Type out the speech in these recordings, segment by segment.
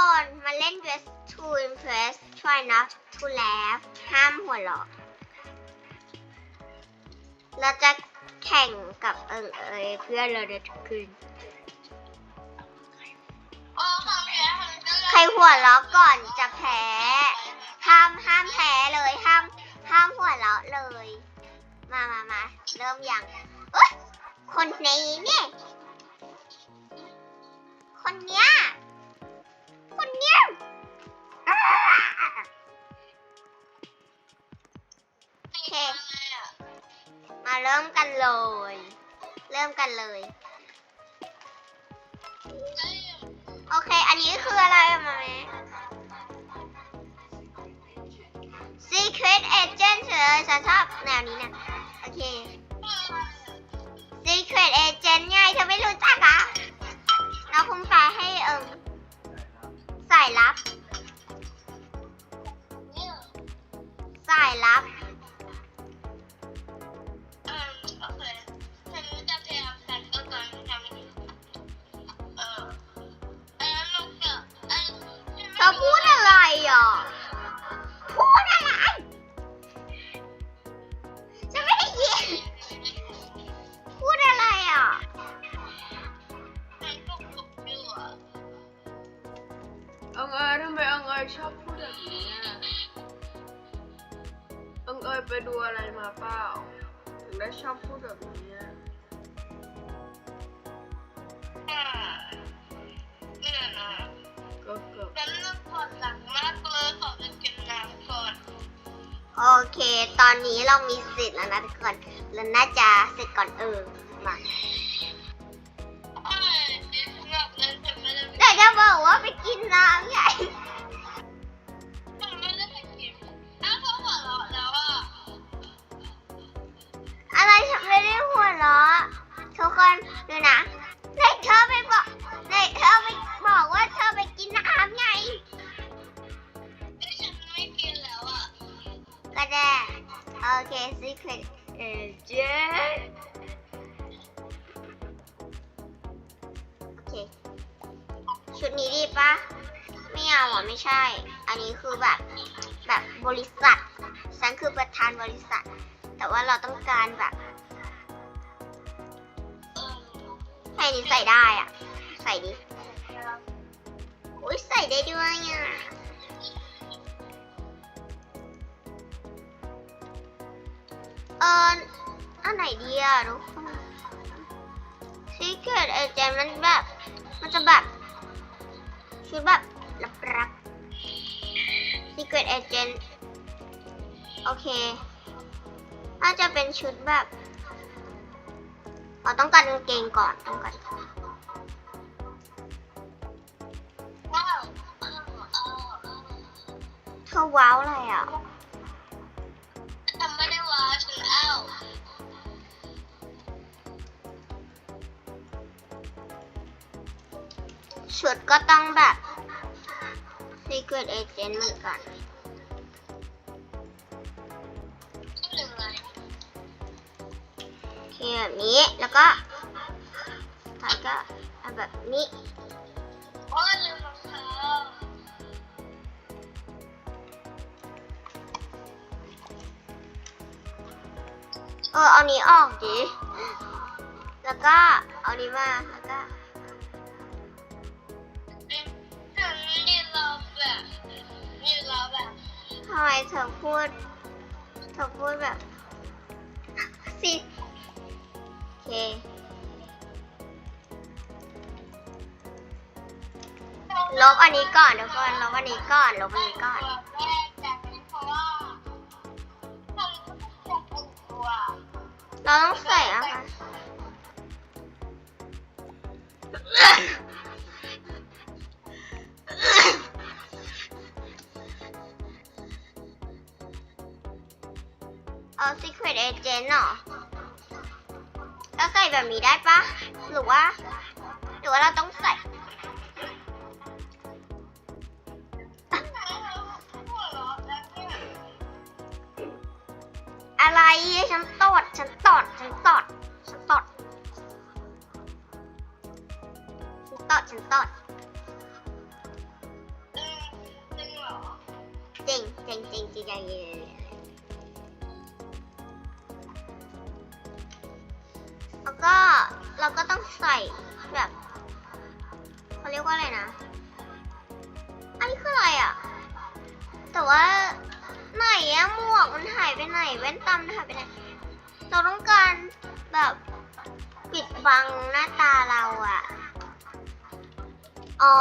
คนมาเล่น Best to Impress try not to laugh ห้ามหัวเราะเราจะแข่งกับเอิงเอยเพื่อนเราเดินคืนโอ้ของแพ้ของเจ้าใครหัวเราะก่อนจะแพ้ ห้ามห้ามแพ้เลยห้ามห้ามหัวเราะเลย มามามาเริ่มยังคนนี้เนี่ย คนเนี้ย ริ่มกันเลย เริ่มกันเลย โอเค อันนี้คืออะไรอะมาแม่ Secret Agent เธอฉันชอบแนวนี้นะ โอเค Secret Agent ไงเธอไม่รู้จักอะน้องคุณแปลให้เอิมสายลับ สายลับ ธอพูดอะไรอะ พูดอะไร ฉันไม่ได้ยิน พูดอะไรอะ อังเอยทำไมอังเอยชอบพูดแบบนี้อะอังเอยไปดูอะไรมาเปล่า ถึงได้ชอบพูดแบบนี้อะ ก็เกือบโอเค ตอนนี้เรามีสิทธิ์แล้วนะทุกคนเราน่าจะเสร็จก่อนเออมาแต่จะบอกว่าไปกินน้ำใหญ่ ก็ได้โอเค secret agent โอเคชุดนี้ดีปะไม่เอาอะไม่ใช่ อันนี้คือแบบแบบบริษัท ฉันคือประธานบริษัท แต่ว่าเราต้องการแบบให้อันนี้ใส่ได้อะ ใส่ดิ อุ้ยใส่ได้ด้วยอะ เอออันไหนดีอะทุกคน Secret Agent มันแบบ มันจะแบบชุดแบบลับๆ Secret Agent โอเคน่าจะเป็นชุดแบบเราต้องการกางเกงก่อนต้องการเธอว้าวอะไรอะ ชุดก็ต้องแบบ Secret Agent เหมือนกันโอเคแบบนี้แล้วก็ท้ายก็เอาแบบนี้เออเอานี้ออกดิ แล้วก็เอานี้มาแล้วก็ ทำไมเธอพูดเธอพูดแบบสิโอเคลบอันนี้ก่อนเดี๋ยวก่อนลบอันนี้ก่อนลบอันนี้ก่อนเราต้องใส่อะค่ะ เอา Secret Agent เหรอเราใส่แบบนี้ได้ปะหรือว่าหรือว่าเราต้องใส่อะไรฉันตดฉันตดฉันตดฉันตดฉันตดฉันตดจริงจริงจริงจริง แล้วก็เราก็ต้องใส่แบบเขาเรียกว่าอะไรนะ อันนี้คืออะไรอะ แต่ว่าไหนอะหมวกมันหายไปไหน แว่นตามันหายไปไหน เราต้องการแบบปิดบังหน้าตาเราอะอ๋อ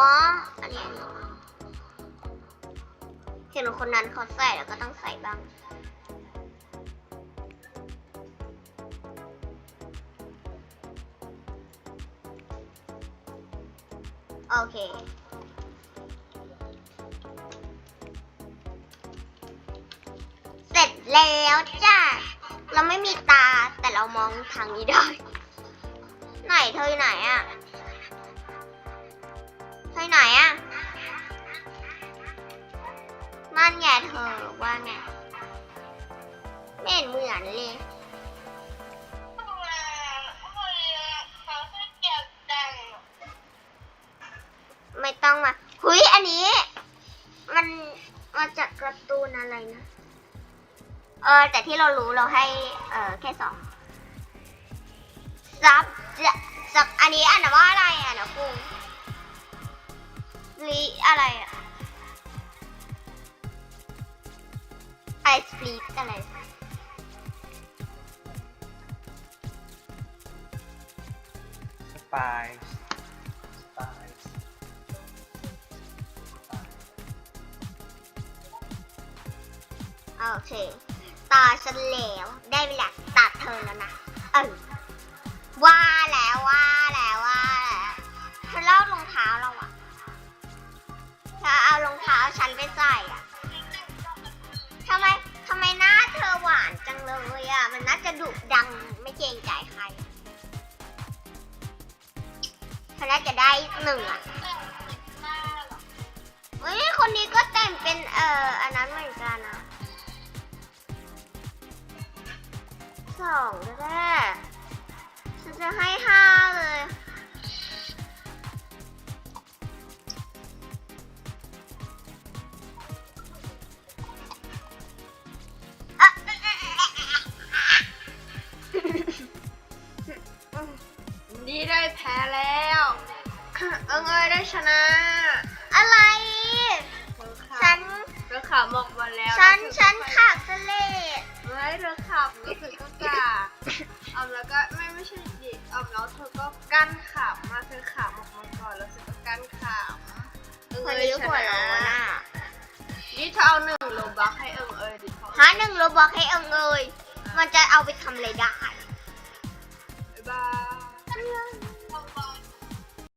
อันนี้เห็นคนนั้นเขาใส่แล้วก็ต้องใส่บ้าง โอเค เสร็จแล้วจ้ะ เราไม่มีตาแต่เรามองทางนี้ได้ ไหนเธอไหนอะเธอไหนอะนั่นไงเธอว่าไง ไม่เห็นเหมือนเลย ออ แต่ที่เรารู้เราให้ เออแค่สองซับจะซับอันนี้อ่านว่าอะไรอะนะกุ้งลีอะไรอะไอสปลีดอะไรสปายสปายโอเค ตาฉันแล้วได้เวลาตัดเธอแล้วนะเออว่าแล้วว่าแล้วว่าแล้วเธอเล่ารองเท้าเราอะเธอเอารองเท้าฉันไปใส่อะทำไมทำไมหน้าเธอหวานจังเลยอะมันน่าจะดุดังไม่เกรงใจใครเธอน่าจะได้หนึ่งอะเฮ้ยคนนี้ก็แต่งเป็นเอ่ออันนั้นเหมือนกันนะ สองก็ได้ฉันจะให้ห้าเลยอะนี่ได้แพ้แล้ว เอิงเอยได้ชนะ อะไร เธอขัฉับนเธอขับออกมาแล้วฉันรู้สึกฉั นว่าขาดสเลดไม่เธอขับรู้สึกก็กล้าเอาแล้วก็ไม่ไม่ใช่ดิเอาแล้วเธอก็กั้นขับมาเธอขับออกมาก่อนแล้วเธอก็กั้นขับเอิงคเอนยนี้ชหัวโล้นะนอะนี่เธอเอาหนึ่งโลบักให้เอิงเอยดิเขาหาหนึ่งโรบอกให้เอิงเอยมันจะเอาไปทำอะไรได้